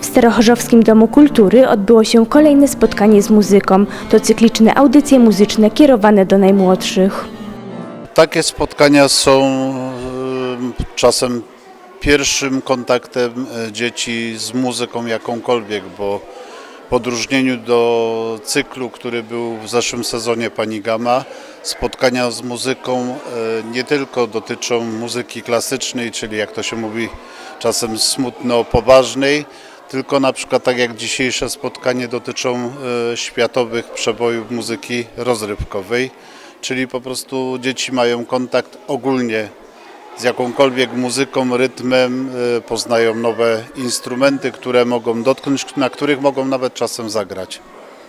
Starochorzowskim Domu Kultury odbyło się kolejne spotkanie z muzyką. To cykliczne audycje muzyczne kierowane do najmłodszych. Takie spotkania są e, czasem pierwszym kontaktem e, dzieci z muzyką jakąkolwiek, bo w odróżnieniu do cyklu, który był w zeszłym sezonie Pani Gama, spotkania z muzyką e, nie tylko dotyczą muzyki klasycznej, czyli jak to się mówi czasem smutno poważnej, tylko na przykład tak jak dzisiejsze spotkanie dotyczą e, światowych przebojów muzyki rozrywkowej, czyli po prostu dzieci mają kontakt ogólnie z jakąkolwiek muzyką, rytmem, y, poznają nowe instrumenty, które mogą dotknąć, na których mogą nawet czasem zagrać.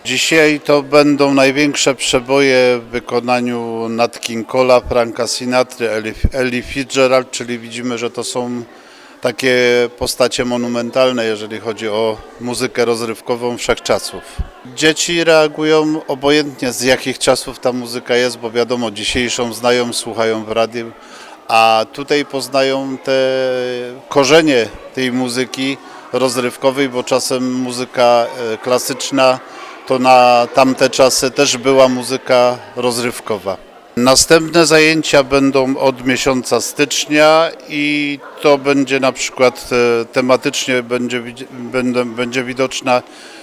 Dzisiaj to będą największe przeboje w wykonaniu Nat King Cole'a, Franka Sinatry, Ellie Fitzgerald, czyli widzimy, że to są takie postacie monumentalne, jeżeli chodzi o muzykę rozrywkową wszechczasów. Dzieci reagują obojętnie z jakich czasów ta muzyka jest, bo wiadomo, dzisiejszą znają, słuchają w radiu, a tutaj poznają te korzenie tej muzyki rozrywkowej, bo czasem muzyka e, klasyczna to na tamte czasy też była muzyka rozrywkowa. Następne zajęcia będą od miesiąca stycznia i to będzie na przykład e, tematycznie będzie, będzie widoczne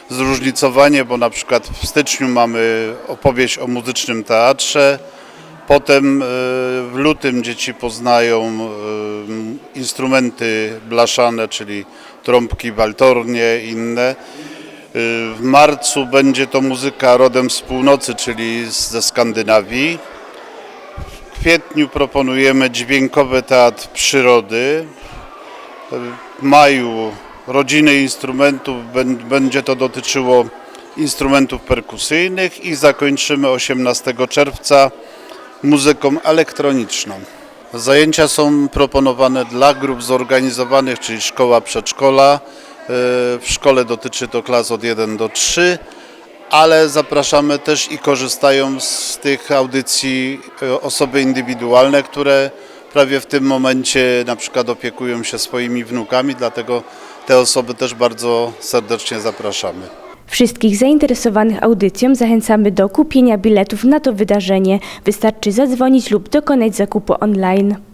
zróżnicowanie, bo na przykład w styczniu mamy opowieść o muzycznym teatrze, Potem e, w lutym dzieci poznają e, instrumenty blaszane, czyli trąbki, waltornie i inne. E, W marcu będzie to muzyka rodem z północy, czyli ze Skandynawii. W kwietniu proponujemy dźwiękowy teatr przyrody. W maju rodziny instrumentów, bę- będzie to dotyczyło instrumentów perkusyjnych i zakończymy 18 czerwca muzyką elektroniczną. Zajęcia są proponowane dla grup zorganizowanych, czyli szkoła, przedszkola. E, W szkole dotyczy to klas od 1 do 3, ale zapraszamy też i korzystają z tych audycji e, osoby indywidualne, które prawie w tym momencie na przykład opiekują się swoimi wnukami, dlatego te osoby też bardzo serdecznie zapraszamy. Wszystkich zainteresowanych audycją zachęcamy do kupienia biletów na to wydarzenie. Wystarczy zadzwonić lub dokonać zakupu online.